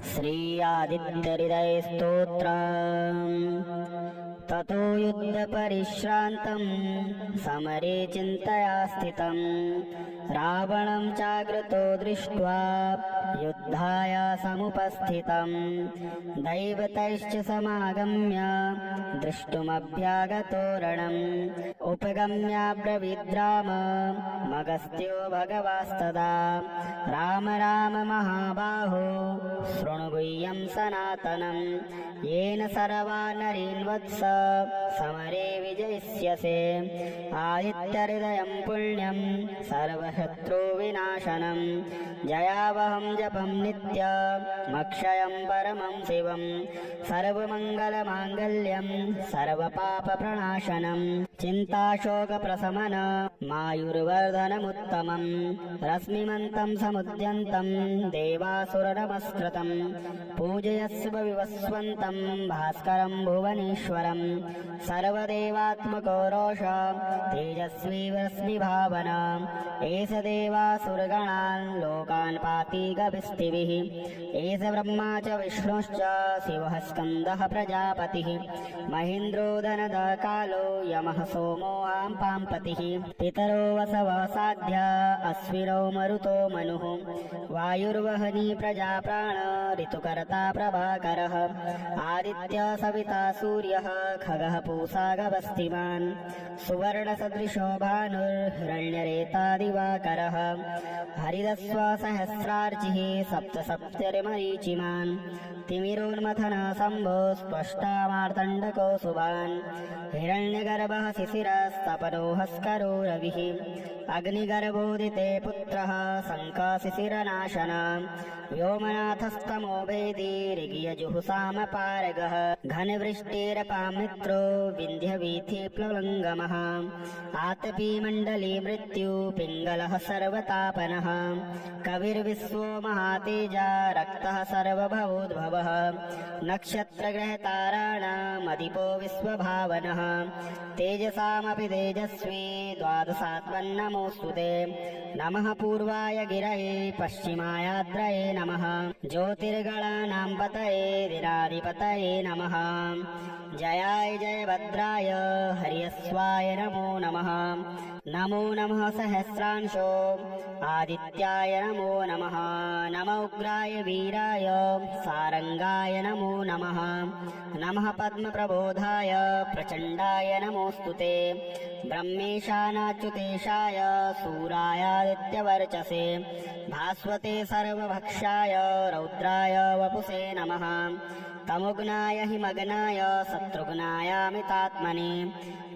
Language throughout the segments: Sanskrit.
श्री आदित्यहृदयस्तोत्र ततो युद्धपरिश्रान्तम् समरे चिन्तया स्थितम्। रावणं चाग्रतो दृष्ट्वा युद्धाय समुपस्थितम्। दैवतैश्च समागम्य द्रष्टुमभ्यागतोरणम् उपगम्याब्रवीद्राम मगस्त्यो भगवास्तदा। राम राम महाबाहो शृणुगुह्यं सनातनम्। येन सर्वा नरीन्वत्स समरे विजयिष्यसे। आदित्यहृदयं पुण्यं सर्वशत्रुविनाशनम् जयावहं जपं नित्यमक्षयं परमं शिवम् सर्वमङ्गलमाङ्गल्यं सर्वपापप्रणाशनम् चिन्ताशोकप्रशमन मायुर्वर्धनमुत्तमम् रश्मिमन्तं समुद्यन्तं देवासुरनमस्कृतम् पूजयस्व विवस्वन्तं भास्करं भुवनेश्वरम् सर्वदेवात्मको रोष तेजस्वी रश्मिभावना एष देवासुरगणान् लोकान् पाति गभिस्तिभिः एष ब्रह्मा च विष्णुश्च शिवः स्कन्दः प्रजापतिः महेन्द्रो धनद कालो यमः सोमो आं पाम्पतिः पितरो वसव साध्य अश्विनौ मरुतो मनुः वायुर्वहनी प्रजा प्राण ऋतुकर्ता प्रभाकरः आदित्य सविता सूर्यः खगः पूषा गवस्तिमान् सुवर्णसदृशो भानुर्हिरण्यरेता दिवाकरः हरिदस्व सहस्रार्चिः तिमिरोन्मथन शम्भो स्पष्टामार्तण्डको सुभान्। हिरण्यगर्भः शिशिरस्तपनो हस्करो रविः। अग्निगर्भोदिते पुत्रः शङ्काशिशिरनाशन व्योमनाथस्तमो भेदी ऋगियजुहुसामपारगः घनवृष्टिरपामित्रो विन्ध्यवीथि प्लवङ्गमः। आतपी मण्डली मृत्यु पिङ्गलः सर्वतापनः। कविर्विश्वो महातेजा रक्तः सर्वभवोद्भवः। नक्षत्रग्रहताराणामधिपो विश्वभावनः। तेजसामपि तेजस्वी द्वादशात्मन्नमोऽस्तु ते। नमः पूर्वाय गिरये पश्चिमायाद्रये नमः। ज्योतिर्गणानां पतये दिनाधिपतये नमः जयाय जयभद्राय हर्यस्वाय नमो नमः। नमो नमः सहस्रांशो। आदित्याय नमो नमः। नम उग्राय वीराय सारङ्गाय नमो नमः। नमः पद्मप्रबोधाय प्रचण्डाय नमोऽस्तु ते। ब्रह्मेशानाच्युतेशाय सूरायादित्यवर्चसे भास्वते सर्वभक्षाय रौद्राय वपुषे नमः तमुग्नाय हिमग्नाय शत्रुघ्नायामितात्मने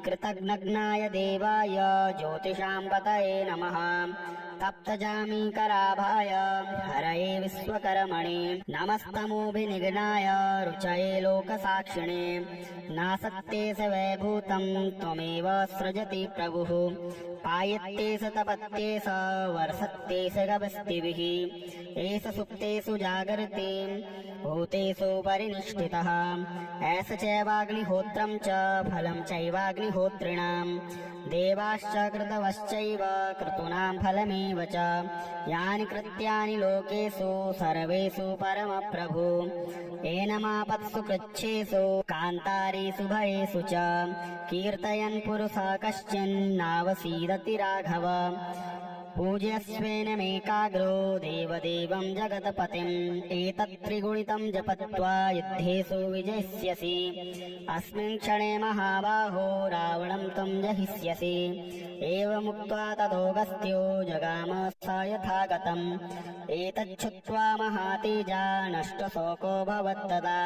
कृतघ्नग्नाय देवाय ज्योतिषां पतये नमः तप्तजामीकराभाय हरये विश्वकर्मणे। नमस्तमोभिनिघ्नाय रुचये लोकसाक्षिणे। नासत्ते स वैभूतं त्वमेव सृजति प्रभुः। पायत्ते स तपत्ते स वर्षत्ते स गवस्तिभिः एष सुप्तेषु जागर्ति भूतेषु परिनिष्ठितः। एष चैवाग्निहोत्रं च फलं चैवाग्निहोत्रिणाम् देवाश्च कृतवश्चैव क्रतूनां फलमेव च। यानि कृत्यानि लोकेषु सर्वेषु परमप्रभु। एनमापत्सु कृच्छेषु कान्तारेषु भयेषु च। कीर्तयन् पुरुषः कश्चिन्नावसीदति राघव पूज्यस्वेनमेकाग्रो देवदेवं जगत्पतिम्। एतत् जपत्वा युद्धेषु विजयिष्यसि। अस्मिन् क्षणे महाबाहो रावणं त्वं जहिष्यसि। एवमुक्त्वा तदोगस्त्यो जगाम स यथा गतम् एतच्छुत्वा महातेजा नष्टशोको भवत्तदा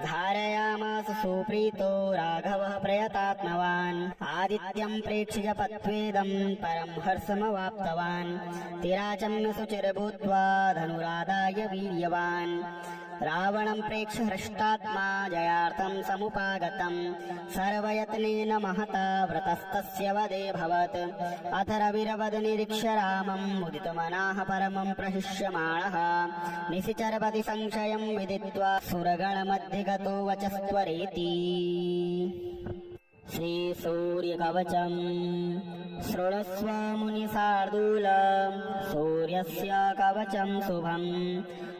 धारयामास सुप्रीतो राघवः प्रयतात्मवान्। आदित्यं प्रेक्ष्य जपत्वेदं परं हर्षमवाप्तवान् तिराचम्य शुचिर्भूत्वा धनुरादाय वीर्यवान्। रावणं प्रेक्ष्य हृष्टात्मा जयार्थं समुपागतम् सर्वयत्नेन महता व्रतस्तस्य वदेऽभवत् अथ रविरवद निरीक्ष्य रामम् मुदितमनाः परमं प्रशिष्यमाणः। निशिचरपति संशयं विदित्वा सुरगणमध्ये गतो वचस्त्वरेति श्रीसूर्यकवचम् शृणस्व मुनिशार्दूल सूर्यस्य कवचं शुभम्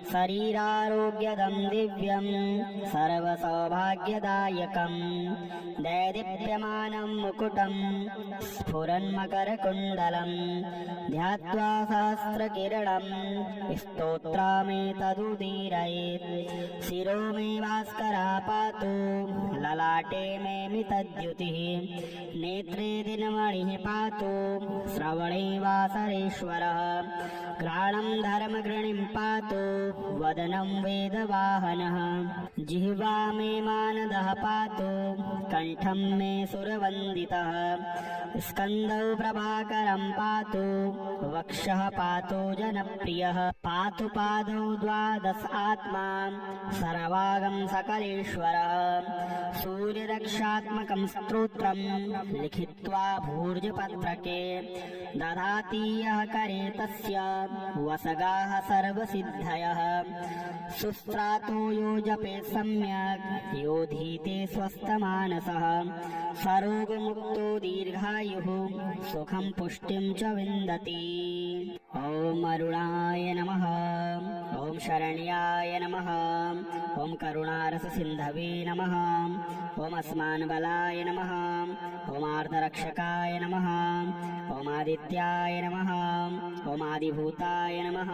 शरीरारोग्यदं दिव्यं सर्वसौभाग्यदायकम् दैदीप्यमानं मुकुटं स्फुरन्मकरकुण्डलम् ध्यात्वा सहस्रकिरणं शिरो मे भास्करा पातु ललाटे मे मितद्युतिः नेत्रे दिनमणिः पातु श्रवणे वासरेश्वरः घ्राणं धर्मगृणिं पातु वदनं वेदवाहनः। जिह्वा मे मानदः पातु कण्ठं मे सुरवन्दितः। स्कन्दौ प्रभाकरं पातु वक्षः पातु जनप्रियः। पातु पादौ द्वादश आत्मा सर्वागं सकलेश्वरः। सूर्यरक्षात्मकं स्तोत्रं लिखित्वा भूर्जपत्रके। ददाति यः करे तस्य वसगाः सर्वसिद्धयः सुस्त्रातो यो जपे सम्यक् योधीते स्वस्थमानसः। सरोगमुक्तो दीर्घायुः सुखं पुष्टिं च विन्दति। ॐ अरुणाय नमः ॐ शरण्याय नमः ॐ करुणारससिन्धवे नमः ॐ अस्मान्बलाय नमः ॐ आर्धरक्षकाय नमः ॐ आदित्याय नमः ॐ आदिभूताय नमः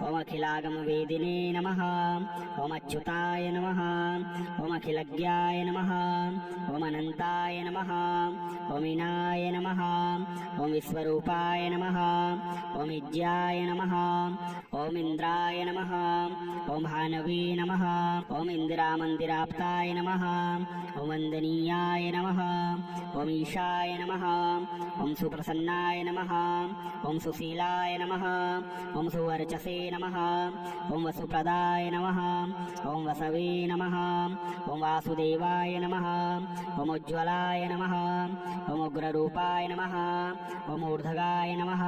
ॐ अखिलागमवेदिने नमः। ॐ अच्युताय नमः। ॐ अखिलज्ञाय नमः। ॐ अनन्ताय नमः। ॐ इनाय नमः। ॐ विश्वरूपाय नमः। ॐ इज्याय नमः। ॐ इन्द्राय नमः। ॐ भानवे नमः। ॐ इन्दिरामन्दिराप्ताय नमः। ॐ वन्दनीयाय नमः। ॐ ईशाय नमः। ॐ सुप्रसन्नाय नमः। ॐ सुशीलाय नमः। ॐ सुवर्चसे नमः ॐ वसुप्रदाय नमः ॐ वसवे नमः ॐ वासुदेवाय नमः ॐ उज्ज्वलाय नमः ॐ उग्ररूपाय नमः ऊर्धगाय नमः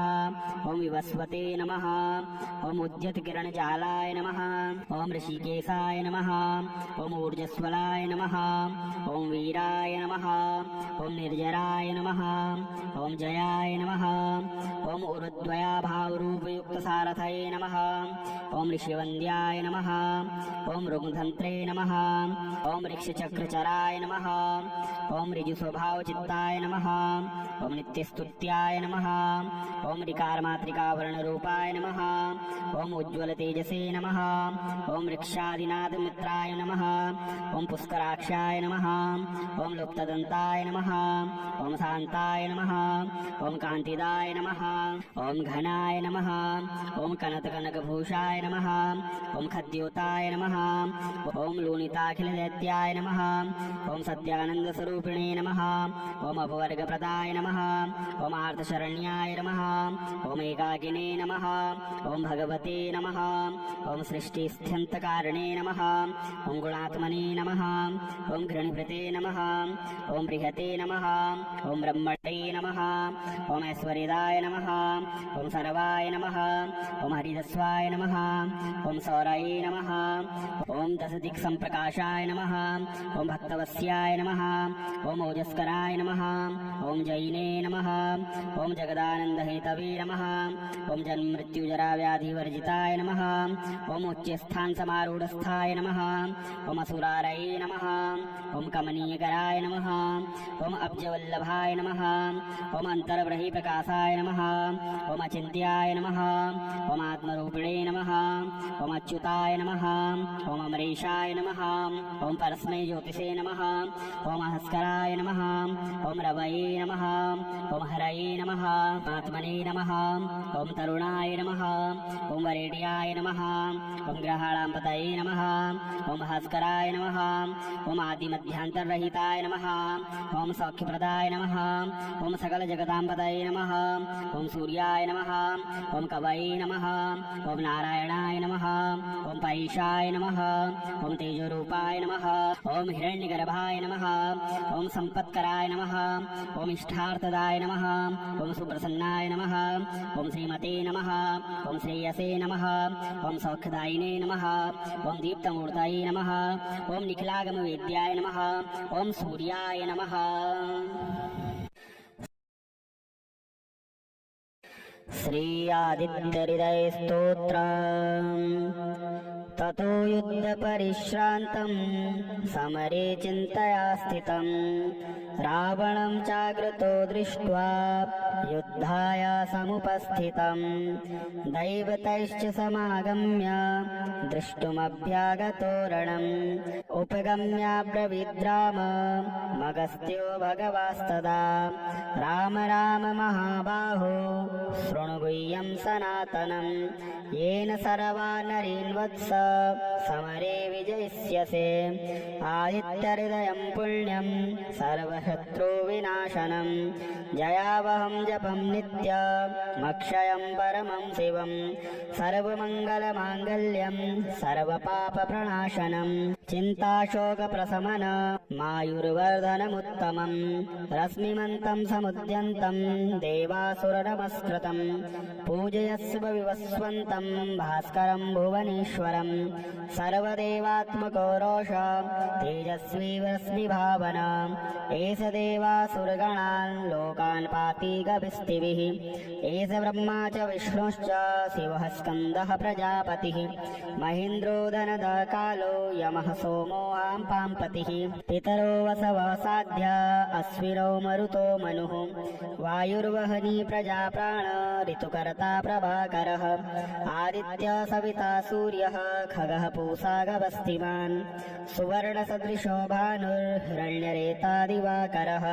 ॐ विवस्वते नमः ॐ उद्यतकिरणजालाय नमः ॐ ऋषिकेशाय नमः ॐ ऊर्जस्वलाय नमः ॐ वीराय नमः ॐ निर्जराय नमः ॐ जयाय नमः ॐ उरुद्वयाभावरूपयुक्तसारथये नमः ॐ ऋषिवन्द्याय नमः ॐ ऋग्धन्त्रे नमः ॐ ऋक्षचक्रचराय नमः ॐ ऋजुस्वभावचित्ताय नमः ॐ नित्यस्तुत्याय नमः ॐ ऋकारमातृकावर्णरूपाय नमः ॐ उज्ज्वलतेजसे नमः ॐ वृक्षादिनाथमित्राय नमः ॐ पुष्कराक्षाय नमः ॐ लुप्तदन्ताय नमः ॐ शान्ताय नमः ॐ कान्तिदाय नमः ॐ घनाय नमः ॐ कनककनकभूषाय नमः ॐ खद्योताय नमः ॐ लूनिताखिलदैत्याय नमः ॐ सत्यानन्दस्वरूपिणे नमः ॐ अपवर्गप्रदाय नमः ॐ आर्तशरण्याय नमः ॐ एकाकिने नमः ॐ भगवते नमः ॐ सृष्टिस्थ्यन्तकारिणे नमः ॐ गुणात्मने नमः ॐ घृणिभृते नमः ॐ बृहते नमः ॐ ब्रह्मणे नमः ॐ ऐश्वर्यदाय नमः ॐ सर्वाय नमः ॐ हरिदस्वाय नमः ॐ सौराये नमः ॐ दशदिक्सम्प्रकाशाय नमः ॐ भक्तवस्याय नमः ॐ ओजस्कराय नमः ॐ जैने नमः ॐ जगदानन्दहेतवे नमः ॐ जन्ममृत्युजराव्याधिवर्जिताय नमः ॐ उच्चस्थानसमारूढस्थाय नमः ॐ असुरारये नमः ॐ कमनीयकराय नमः ॐ अब्जवल्लभाय नमः ॐ अन्तर्ब्रहीप्रकाशाय नमः ॐ अचिन्त्याय नमः ॐ आत्मरूपिणे नमः ॐ अच्युताय नमः ॐ अमरेशाय नमः ॐ परस्मै ज्योतिषे नमः ॐ हस्कराय नमः ॐ रवये नमः ॐ हरये नमः आत्मने नमः ॐ तरुणाय नमः ॐ वरेड्याय नमः ॐ ग्रहाणाम्पतये नमः ॐ भास्कराय नमः ॐ आदिमध्यान्तर्रहिताय नमः ॐ सौख्यप्रदाय नमः ॐ सकलजगताम्पतये नमः ॐ सूर्याय नमः ॐ कवये नमः ॐ नारायणाय नमः ॐ पैशाय नमः ॐ तेजोरूपाय नमः ॐ हिरण्यगर्भाय नमः ॐ सम्पत्कराय नमः ॐ इष्टार्थदाय नमः ॐ सुप्रसन्नाय नमः ॐ श्रीमते नमः ॐ श्रेय श्रेयसे नमः ॐ सौख्यदायिने नमः ॐ दीप्तमूर्तये नमः ॐ निखिलागमवेद्याय नमः ॐ सूर्याय नमः श्रीयादित्यहृदयस्तोत्र ततो युद्धपरिश्रान्तम् समरे चिन्तया स्थितम्। रावणं चाग्रतो दृष्ट्वा युद्धाय समुपस्थितम्। दैवतैश्च समागम्य द्रष्टुमभ्यागतोरणम् उपगम्याब्रवीद्राम मगस्त्यो भगवास्तदा। राम राम महाबाहो शृणु गुह्यं सनातनम्। येन सर्वा नरीन्वत्स समरे विजयिष्यसे। आदित्यहृदयं पुण्यं सर्वशत्रुविनाशनम् जयावहं जपं नित्यमक्षयं परमं शिवं। सर्वमङ्गलमाङ्गल्यं सर्वपापप्रणाशनम् चिन्ताशोकप्रशमन मायुर्वर्धनमुत्तमम्। रश्मिमन्तं समुद्यन्तं। देवासुरनमस्कृतम्। पूजयस्व विवस्वन्तं भास्करं भुवनेश्वरम्। सर्वदेवात्मको रोष तेजस्वी रश्मिभावना एष देवासुरगणान् लोकान् पाति गविस्तिभिः एष ब्रह्मा च विष्णुश्च। शिवः स्कन्दः प्रजापतिः। महेन्द्रो धनदः कालो यमः सोमो आं पाम्पतिः पितरो वसव साध्य अश्विनो मरुतो मनुः। वायुर्वहनी प्रजाप्राण ऋतुकर्ता प्रभाकरः। आदित्य सविता सूर्यः खगः पूषा गवस्तिमान्। सुवर्णसदृशो भानुर्हिरण्यरेता दिवाकरः।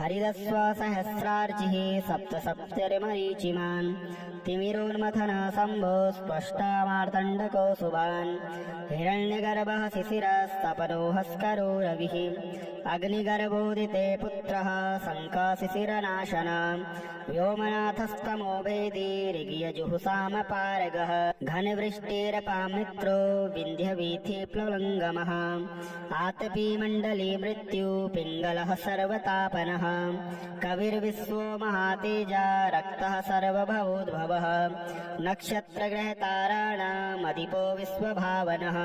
हरिदस्व सहस्रार्चिः सप्त सप्तरिमरीचिमान् तिमिरोन्मथन शम्भो स्पष्टामार्तण्डको सुभान्। हिरण्यगर्भः शिशिरस्तपनो हस्करो रविः। अग्निगर्भोदिते पुत्रः शङ्काशिशिरनाशन व्योमनाथस्तमो भेदी ऋगियजुहुसामपारगः घनवृष्टिरपां मित्रो विन्ध्यवीथि प्लवङ्गमः आतपी मण्डली मृत्यु पिङ्गलः सर्वतापनः। कविर्विश्वो महातेजा रक्तः सर्वभवोद्भवः। नक्षत्रग्रहताराणामधिपो विश्वभावनः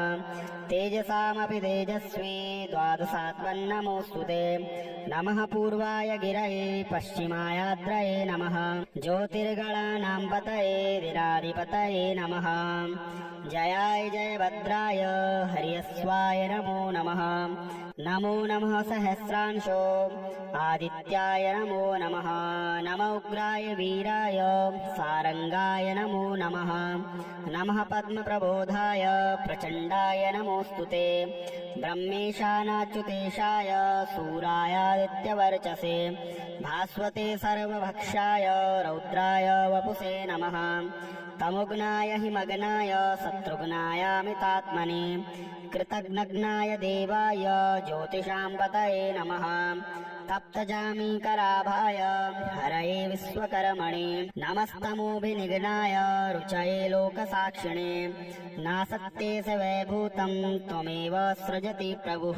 तेजसामपि तेजस्वी द्वादशात्मन्नमोऽस्तु ते नमः पूर्वाय गिरये पश्चिमायाद्रये नमः ज्योतिर्गणानां पतये दिनाधिपतये नमः जयाय जयभद्राय हर्यस्वाय नमो नमः नमो नमः सहस्रांशो आदित्याय नमो नमः नम उग्राय वीराय सारङ्गाय नमो नमः नमः पद्मप्रबोधाय प्रचण्डाय नमोऽस्तु ते ब्रह्मेशानाच्युतेशाय सूरायादित्यवर्चसे। भास्वते सर्वभक्षाय रौद्राय वपुषे नमः। तमुग्नाय हिमग्नाय शत्रुघ्नायामितात्मने। कृतघ्नघ्नाय देवाय ज्योतिषां पतये नमः तप्तजामीकराभाय हरये विश्वकर्मणे। नमस्तमोभिनिघ्नाय रुचये लोकसाक्षिणे। नासत्ते स वैभूतं। त्वमेव सृजति प्रभुः।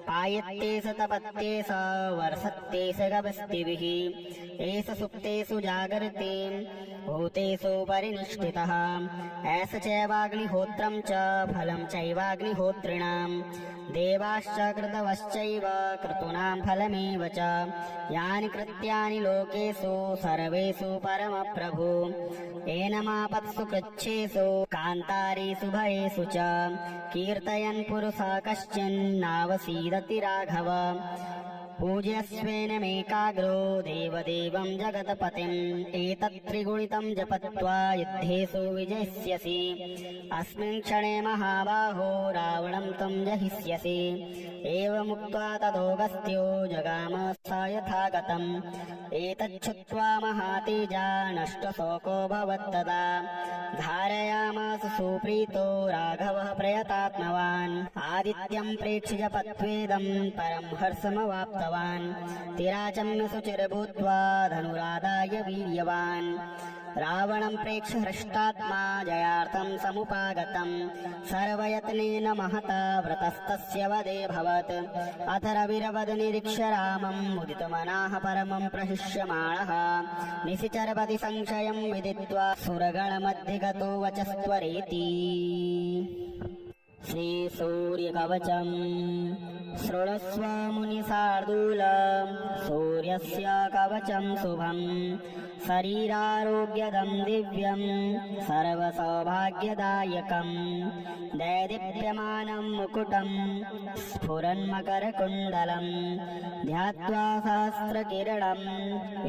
पायत्ते स तपत्ते स वर्षत्ते स गवस्तिभिः एष सुप्तेषु जागर्ति भूतेषु परिनिष्ठितः। एष चैवाग्निहोत्रं च फलं चैवाग्निहोत्रिणाम्। देवाश्च कृतवश्चैव क्रतूनां फलमेव च। यानि कृत्यानि लोकेषु सर्वेषु परमप्रभु। एनमापत्सु कृच्छेषु कान्तारेषु भयेषु च। कीर्तयन् पुरुषः कश्चिन्नावसीदति राघव पूज्यस्वेनमेकाग्रो देवदेवं जगत्पतिम् एतत् त्रिगुणितं जपत्वा युद्धेषु विजयिष्यसि अस्मिन् क्षणे महाबाहो रावणं त्वं जहिष्यसि। एवमुक्त्वा तदोगस्त्यो जगाम स यथा गतम् एतच्छुत्वा महातेजा नष्टशोको भवत्तदा धारयामास सुप्रीतो राघवः प्रयतात्मवान्। आदित्यं प्रेक्ष्य जपत्वेदं परं हर्षमवाप्तवान् तिराचम्य सुचिरभूत्वा धनुरादाय वीर्यवान् रावणं प्रेक्ष्य हृष्टात्मा जयार्थं समुपागतम् सर्वयत्नेन महता व्रतस्तस्य वदेऽभवत् अथ रविरवद निरीक्ष्य रामम् मुदितमनाः परमं प्रशिष्यमाणः निशिचरपति संशयं विदित्वा सुरगणमध्ये गतो वचस्त्वरेति श्रीसूर्यकवचम् शृणुस्व मुनिशार्दूल सूर्यस्य कवचं शुभम् शरीरारोग्यदं दिव्यम् सर्वसौभाग्यदायकम् दैदीप्यमानं मुकुटम् स्फुरन्मकरकुण्डलम् ध्यात्वा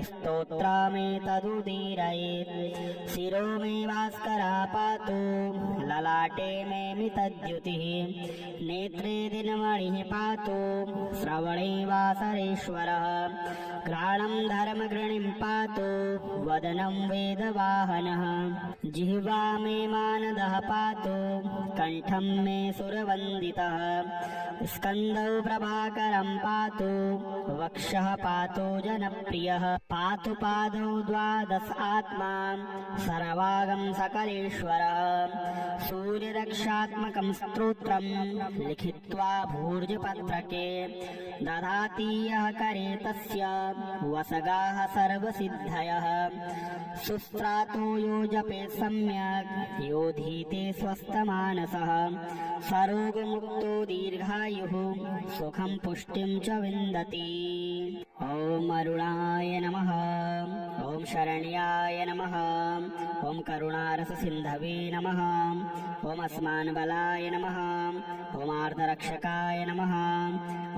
स्तोत्रामेतदुदीरयेत्। शिरो मे भास्करा पातु ललाटे मे मितद्युतिः। नेत्रे दिनमणिः पातु श्रवणे वासरेश्वरः घ्राणं धर्मगृणिं पातु वदनं वेदवाहनः। जिह्वा मे मानदः पातु कण्ठं मे सुरवन्दितः। स्कन्दौ प्रभाकरं पातु वक्षः पातु जनप्रियः। पातु पादौ द्वादश आत्मा सर्वागं सकलेश्वरः। सूर्यरक्षात्मकं स्तोत्रं लिखित्वा भूर्जपत्रके दधाति यः करे तस्य वसगाः सर्वसिद्धयः। सुस्त्रातो यो जपे सम्यक् योधीते स्वस्थमानसः। सरोगमुक्तो दीर्घायुः। सुखं पुष्टिं च विन्दति। ॐ अरुणाय नमः शरण्याय नमः ॐ करुणारससिन्धवे नमः ॐ अस्मान्बलाय नमः ॐ आर्धरक्षकाय नमः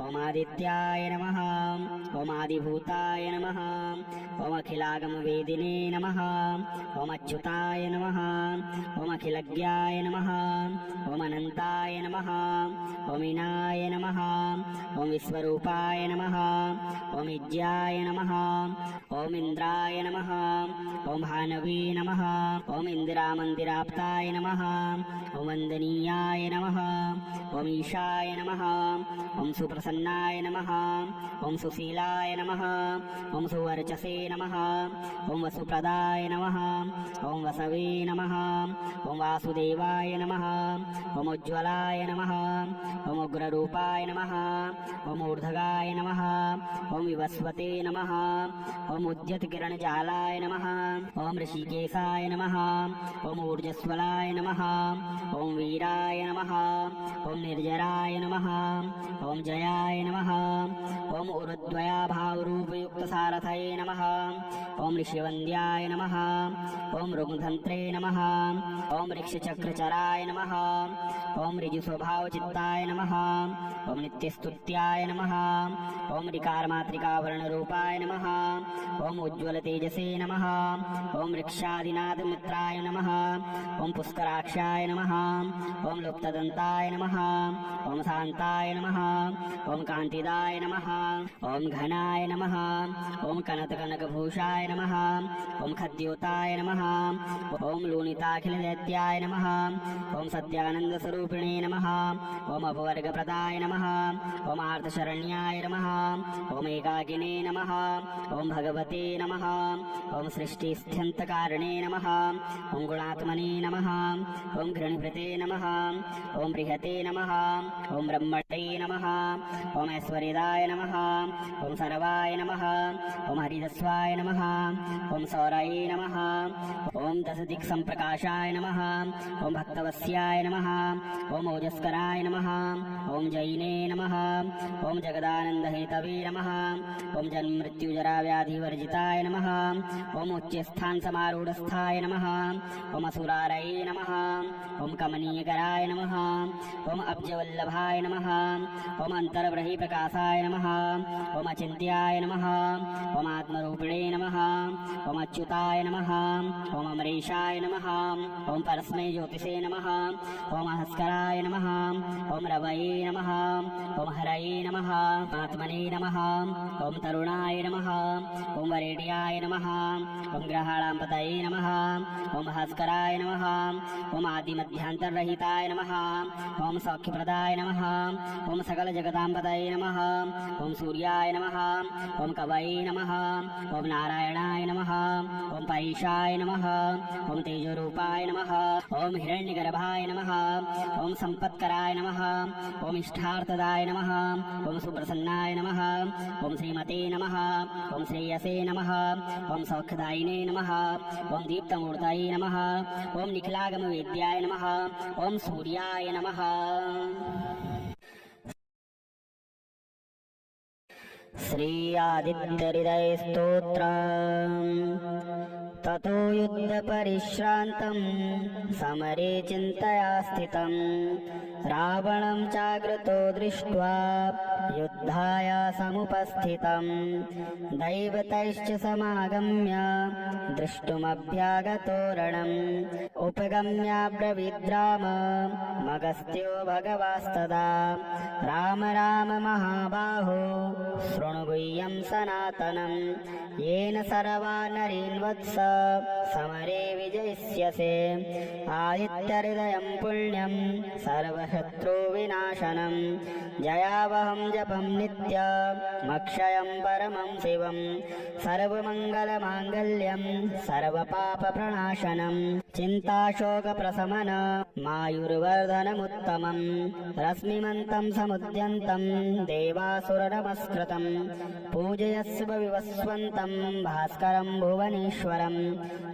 ॐ आदित्याय नमः ॐ आदिभूताय नमः अखिलागमवेदिने नमः अच्युताय नमः ॐ अखिलज्ञाय नमः ॐ अनन्ताय नमः ॐ इनाय नमः ॐ विश्वरूपाय नमः इज्याय नमः ॐ इन्द्राय नमः। ॐ भानवे नमः। ॐ इन्दिरामन्दिराप्ताय नमः। ॐ वन्दनीयाय नमः। ॐ ईशाय नमः। ॐ सुप्रसन्नाय नमः। ॐ सुशीलाय नमः। ॐ सुवर्चसे नमः। ॐ वसुप्रदाय नमः। ॐ वसवे नमः। ॐ वासुदेवाय नमः। ॐ उज्ज्वलाय नमः। ॐ उग्ररूपाय नमः। ॐ ऊर्धगाय नमः। ॐ विवस्वते नमः। ॐ उद्यतकिरणजालाय नमः ॐ ऋषिकेशाय नमः ॐ ऊर्जस्वलाय नमः ॐ वीराय नमः ॐ निर्जराय नमः ॐ जयाय नमः ॐ उरुद्वयाभावरूपयुक्तसारथये नमः ॐ ऋषिवन्द्याय नमः ॐ ऋग्धन्त्रे नमः ॐ ऋक्षचक्रचराय नमः ॐ ऋजुस्वभावचित्ताय नमः ॐ नित्यस्तुत्याय नमः ॐ ऋकारमातृकावर्णरूपाय नमः ॐ उज्ज्वलतेजसे नमः ॐ वृक्षादिनाथमित्राय नमः ॐ पुष्कराक्षाय नमः ॐ लुप्तदन्ताय नमः ॐ शान्ताय नमः ॐ कान्तिदाय नमः ॐ घनाय नमः ॐ कनककनकभूषाय नमः ॐ खद्योताय नमः ॐ लूनिताखिलदैत्याय नमः ॐ सत्यानन्दस्वरूपिणे नमः ॐ अपवर्गप्रदाय नमः ॐ आर्तशरण्याय नमः ॐ एकाकिने नमः ॐ भगवते नमः ॐ सृष्टिस्थित्यन्तकारिणे नमः ॐ गुणात्मने नमः ॐ घृणिभृते नमः ॐ बृहते नमः ॐ ब्रह्मणे नमः ॐ ऐश्वर्यदाय नमः ॐ सर्वाय नमः ॐ हरिदस्वाय नमः ॐ सौराय नमः ॐ दशदिक्सम्प्रकाशाय नमः ॐ भक्तवस्याय नमः ॐ ओजस्कराय नमः ॐ जैने नमः ॐ जगदानन्दहेतवे नमः ॐ जन्मृत्युजराव्याधिवर्जिताय नमः ॐ उच्चस्थानसमारूढस्थाय नमः। ॐ असुरारये नमः। ॐ कमनीयकराय नमः। ॐ अब्जवल्लभाय नमः। ॐ अन्तर्ब्रहीप्रकाशाय नमः। ॐ अचिन्त्याय नमः। ॐ आत्मरूपिणे नमः। ॐ अच्युताय नमः। ॐ अमरेशाय नमः। ॐ परस्मै ज्योतिषे नमः। ॐ हस्कराय नमः। ॐ रवये नमः। ॐ हरये नमः। आत्मने नमः। ॐ तरुणाय नमः। ॐ वरेड्याय नमः ॐ ग्रहाणां पतये नमः ॐ भास्कराय नमः ॐ आदिमध्य मध्यान्तर्रहिताय नमः ॐ सौख्यप्रदाय नमः ॐ सकलजगदाम्बदये नमः ॐ सूर्याय नमः ॐ कवये नमः ॐ नारायणाय नमः ॐ परेशाय नमः ॐ तेजोरूपाय नमः ॐ हिरण्यगर्भाय नमः ॐ सम्पत्कराय नमः ॐ इष्टार्थदाय नमः ॐ सुप्रसन्नाय नमः ॐ श्रीमते नमः ॐ श्रेयसे नमः ॐ सौख्यदायिने नमः। ॐ दीप्तमूर्तये नमः। ॐ निखिलागमवेद्याय नमः। ॐ सूर्याय नमः। श्री आदित्यहृदयस्तोत्र ततो युद्धपरिश्रान्तं समरे चिन्तया स्थितं रावणं चाग्रतो दृष्ट्वा युद्धाय समुपस्थितं दैवतैश्च समागम्य द्रष्टुमभ्यागतो रणम्। उपगम्याब्रवीद्राम मगस्त्यो भगवास्तदा। राम राम महाबाहो शृणु गुह्यं सनातनं येन सर्वा नरीन्वत्स समरे विजयिष्यसे। आदित्यहृदयं पुण्यं सर्वशत्रुविनाशनं जयावहं जपं नित्यमक्षयं परमं शिवं। सर्वमङ्गलमाङ्गल्यं सर्वपापप्रणाशनं। चिन्ताशोकप्रशमन मायुर्वर्धनमुत्तमं। रश्मिमन्तं समुद्यन्तं देवासुरनमस्कृतं। पूजयस्व विवस्वन्तं भास्करं भुवनेश्वरं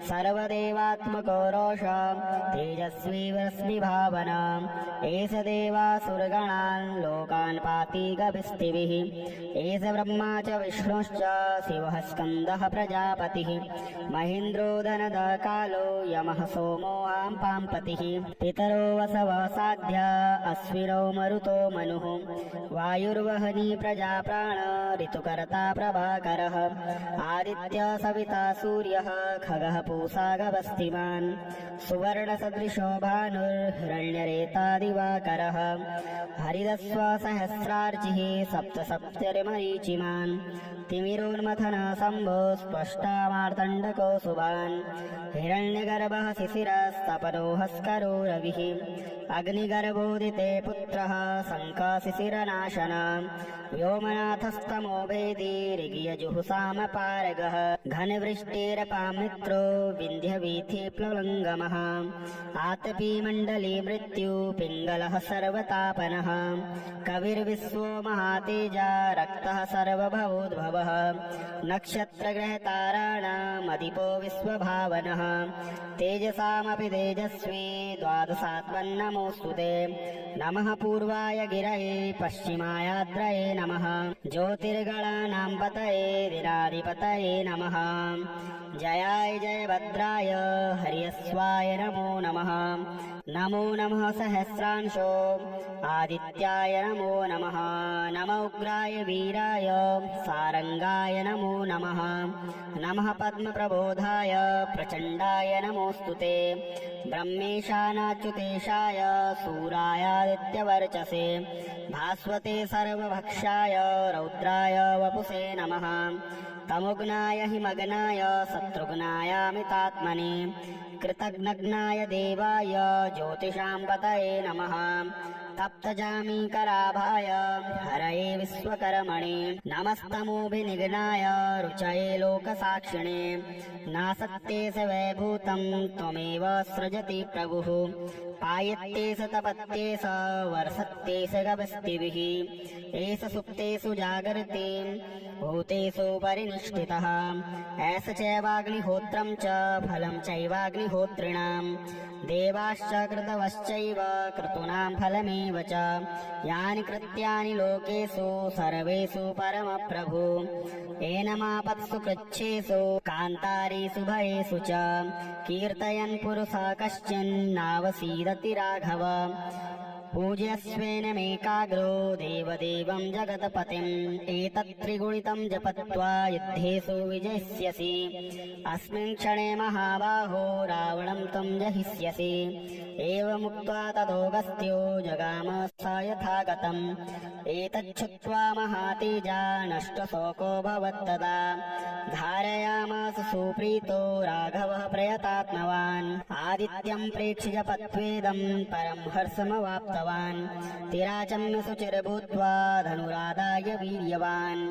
सर्वदेवात्मको रोष तेजस्वी रश्मिभावना एष देवासुरगणान् लोकान् पाति गभिस्तिभिः एष ब्रह्मा च विष्णुश्च शिवः स्कन्दः प्रजापतिः महेन्द्रो धनद कालो यमः सोमो आं पाम्पतिः पितरो वसव साध्या अश्विनौ मरुतो मनुः वायुर्वहनी प्रजा प्राण ऋतुकर्ता प्रभाकरः आदित्य सविता सूर्यः खगः पूषा गवस्तिमान् सुवर्णसदृशो भानुर्हिरण्यरेता दिवाकरः हरिदस्व सहस्रार्चिः तिमिरोन्मथन शम्भो स्पष्टामार्तण्डको शुभान् हिरण्यगर्भः शिशिरस्तपनोहस्करो रविः अग्निगर्भोदिते पुत्रः शङ्खशिशिरनाशन व्योमनाथस्तमो भेदी ऋगियजुहुसामपारगः घनवृष्टिरपां मित्रो विन्ध्यवीथि प्लवङ्गमः आतपी मण्डली मृत्यु पिङ्गलः सर्वतापनः। कविर्विश्वो महातेजा रक्तः सर्वभवोद्भवः। नक्षत्रग्रहताराणामधिपो विश्वभावनः। तेजसामपि तेजस्वी द्वादशात्मन्नमोऽस्तु ते नमः पूर्वाय गिरये पश्चिमायाद्रये नमः। ज्योतिर्गणानां पतये दिनाधिपतये नमः। जयाय जयभद्राय हर्यस्वाय नमो नमः। नमो नमः सहस्रांशो। आदित्याय नमो नमः। नम उग्राय वीराय सारङ्गाय नमो नमः। नमः पद्मप्रबोधाय प्रचण्डाय नमोऽस्तु ते ब्रह्मेशानाच्युतेशाय सूरायादित्यवर्चसे भास्वते सर्वभक्षाय रौद्राय वपुषे नमः। तमुग्नाय हिमग्नाय शत्रुघ्नायामितात्मने कृतघ्नग्नाय देवाय ज्योतिषां पतये नमः तप्तजामीकराभाय हरये विश्वकर्मणे। नमस्तमोभिनिघ्नाय रुचये लोकसाक्षिणे। नासत्ते स वैभूतं त्वमेव सृजति प्रभुः पायत्ते स तपत्ते स वर्षत्ते स गवस्तिभिः एष सुप्तेषु जागर्ति भूतेषु परिनिष्ठितः। एष चैवाग्निहोत्रं च फलं चैवाग्निहोत्रिणां। देवाश्च कृतवश्चैव क्रतूनां फलमेव च। यानि कृत्यानि लोकेषु सर्वेषु परमप्रभु। एनमापत्सु कृच्छेषु कान्तारेषु भयेषु च। कीर्तयन् पुरुषः कश्चिन्नावसीदति राघव पूज्यस्वेनमेकाग्रो देवदेवं जगत्पतिम्। एतत् जपत्वा युद्धेषु विजयिष्यसि। अस्मिन् क्षणे महाबाहो रावणं त्वं जहिष्यसि। एवमुक्त्वा तदोगस्त्यो जगाम स यथा गतम् एतच्छुत्वा महातेजा नष्टशोको भवत्तदा धारयामास सुप्रीतो राघवः प्रयतात्मवान्। आदित्यं प्रेक्ष्य जपत्वेदं परं शुचिर्भूत्वा धनुरादाय वीर्यवान्।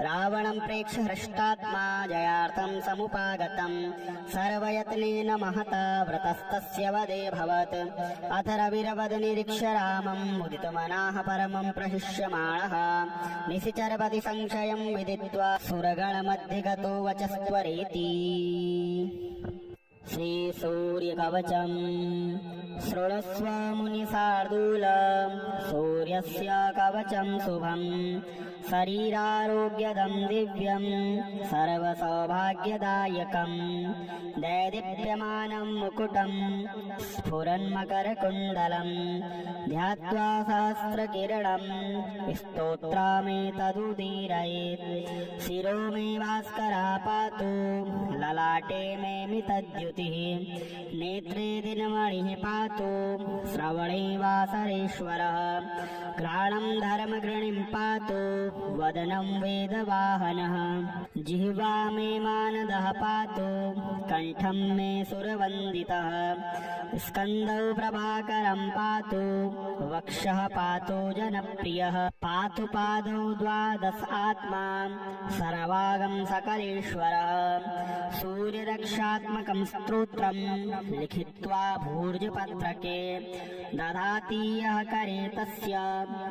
रावणं प्रेक्ष्य हृष्टात्मा जयार्थं समुपागतम् सर्वयत्नेन महता व्रतस्तस्य वदेऽभवत् अथ रविरवद निरीक्ष्य रामम् मुदितमनाः परमं प्रशिष्यमाणः। निशिचरपति संशयं विदित्वा सुरगणमध्यगतो वचस्त्वरेति श्रीसूर्यकवचम्। शृणुस्व मुनिशार्दूल सूर्यस्य कवचं शुभम् शरीरारोग्यदं दिव्यं सर्वसौभाग्यदायकम् दैदीप्यमानं मुकुटं स्फुरन्मकरकुण्डलम् ध्यात्वा सहस्रकिरणं शिरो मे भास्करा पातु ललाटे मे मितद्युतिः नेत्रे दिनमणिः पातु श्रवणे वासरेश्वरः घ्राणं धर्मगृणिं पातु वदनं वेदवाहनः। जिह्वा मे मानदः पातु कण्ठं मे सुरवन्दितः। स्कन्दौ प्रभाकरं पातु वक्षः पातु जनप्रियः। पातु पादौ द्वादश आत्मा सर्वागं सकलेश्वरः। सूर्यरक्षात्मकं स्तोत्रं लिखित्वा भूर्जपत्रके। दधाति यः करे तस्य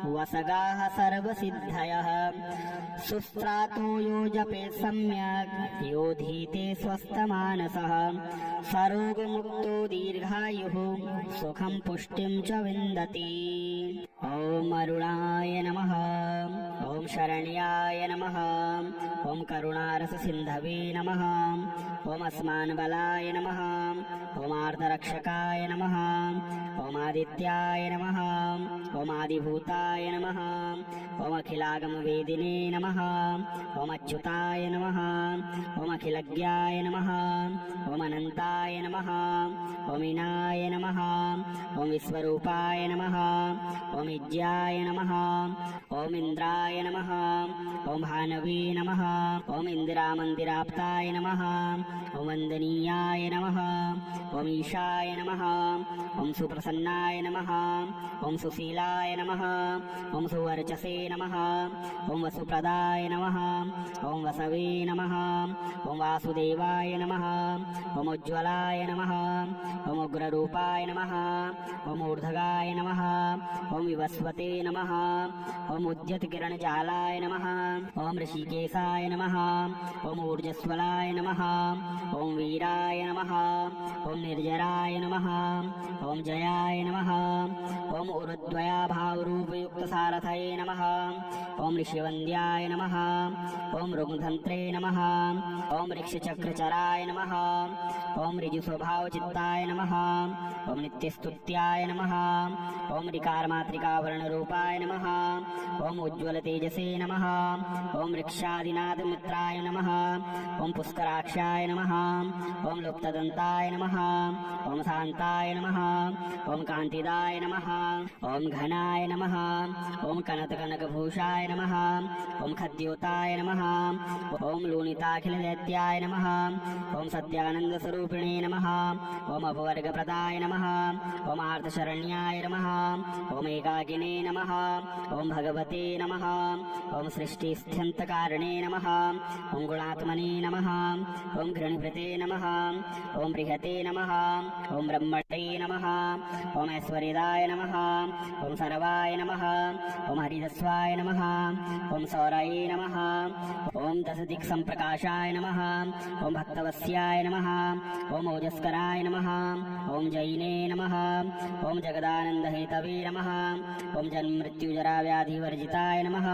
वसगाः सर्वसिद्धयः सुस्त्रातो यो जपे सम्यक् योधीते स्वस्थमानसः। सरोगमुक्तो दीर्घायुः सुखं पुष्टिं च विन्दति। ॐ अरुणाय नमः ॐ शरण्याय नमः ॐ करुणारससिन्धवे नमः ॐ अस्मान् बलाय नमः ॐ आर्धरक्षकाय नमः ॐ आदित्याय नमः ॐ आदिभूताय नमः ॐ नमः। ॐ अच्युताय नमः। ॐ अखिलज्ञाय नमः। ॐ अनन्ताय नमः। ॐ इनाय नमः। ॐ विश्वरूपाय नमः। ॐ इज्याय नमः। ॐ इन्द्राय नमः। ॐ भानवे नमः। ॐ इन्दिरामन्दिराप्ताय नमः। ॐ ईशाय नमः। ॐ सुप्रसन्नाय नमः। ॐ सुशीलाय नमः। ॐ सुवर्चसे नमः ॐ वसुप्रदाय नमः ॐ वसवे नमः ॐ वासुदेवाय नमः ॐ उज्ज्वलाय नमः ॐ उग्ररूपाय नमः ॐ ऊर्धगाय नमः ॐ विवस्वते नमः ॐ उद्यतकिरणजालाय नमः ॐ ऋषिकेशाय नमः ॐ ऊर्जस्वलाय नमः ॐ वीराय नमः ॐ निर्जराय नमः ॐ जयाय नमः ॐ उरुद्वयाभावरूपयुक्तसारथये नमः ॐ ऋषिवन्द्याय नमः ॐ ऋग्धन्त्रे नमः ॐ ऋक्षचक्रचराय नमः ॐ ऋजुस्वभावचित्ताय नमः ॐ नित्यस्तुत्याय नमः ॐ ऋकारमातृकावर्णरूपाय नमः ॐ उज्ज्वलतेजसे नमः ॐ ऋक्षादिनाथमित्राय नमः ॐ पुष्कराक्षाय नमः ॐ लुप्तदन्ताय नमः ॐ शान्ताय नमः ॐ कान्तिदाय नमः ॐ घनाय नमः ॐ कनककनकभूषाय नमः ॐ खद्योताय नमः ॐ लूणिताखिलदैत्याय नमः ॐ सत्यानन्दस्वरूपिणे नमः ॐ अपवर्गप्रदाय नमः ॐ आर्तशरण्याय नमः ॐ एकाकिने नमः ॐ भगवते नमः ॐ सृष्टिस्थ्यन्तकारणे नमः ॐ गुणात्मने नमः ॐ घृणिभृते नमः ॐ बृहते नमः ॐ ब्रह्मणे नमः ॐ ऐश्वर्यदाय नमः ॐ सर्वाय नमः ॐ हरिदस्वाय नमः ॐ सौराये नमः ॐ दशदिक्सम्प्रकाशाय नमः ॐ भक्तवस्याय नमः ॐ ओजस्कराय नमः ॐ जैने नमः ॐ जगदानन्दहेतवे नमः ॐ जन्मृत्युजराव्याधिवर्जिताय नमः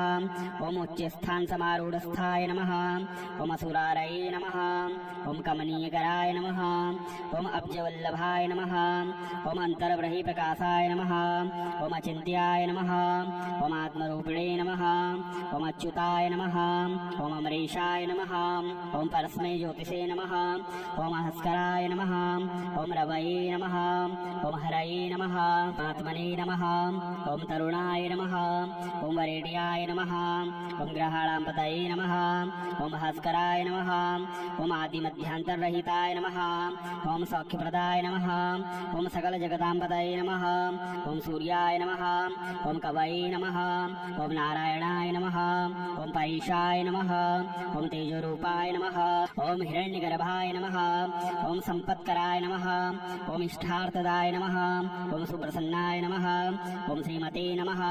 ॐ उच्चस्थानसमारूढस्थाय नमः ॐ असुरारये नमः ॐ कमनीयकराय नमः ॐ अब्जवल्लभाय नमः ॐ अन्तर्ब्रहीप्रकाशाय नमः ॐ अचिन्त्याय नमः ॐ आत्मरूपिणे नमः। ॐ अच्युताय नमः। ॐ अमरीशाय नमः। ओम परस्मै ज्योतिषे नमः। ॐ हस्कराय नमः। ॐ रवये नमः। ॐ हरये नमः। आत्मने नमः। ॐ तरुणाय नमः। ॐ वरेड्याय नमः। ॐ ग्रहाणाम्पतये नमः। ॐ भास्कराय नमः। ॐ आदिमध्यान्तर्रहिताय नमः। ॐ सौख्यप्रदाय नमः। ॐ सकलजगदाम्पतये नमः। ॐ सूर्याय नमः। ॐ कवये नमः ॐ नारायणाय नमः ॐ पैशाय नमः ॐ तेजोरूपाय नमः ॐ हिरण्यगर्भाय नमः ॐ सम्पत्कराय नमः ॐ इष्टार्थदाय नमः ॐ सुप्रसन्नाय नमः ॐ श्रीमते नमः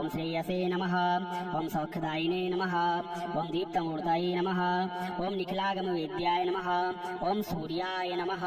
ॐ श्रेयसे नमः ॐ सौख्यदायिने नमः ॐ दीप्तमूर्तये नमः ॐ निखिलागमवेद्याय नमः ॐ सूर्याय नमः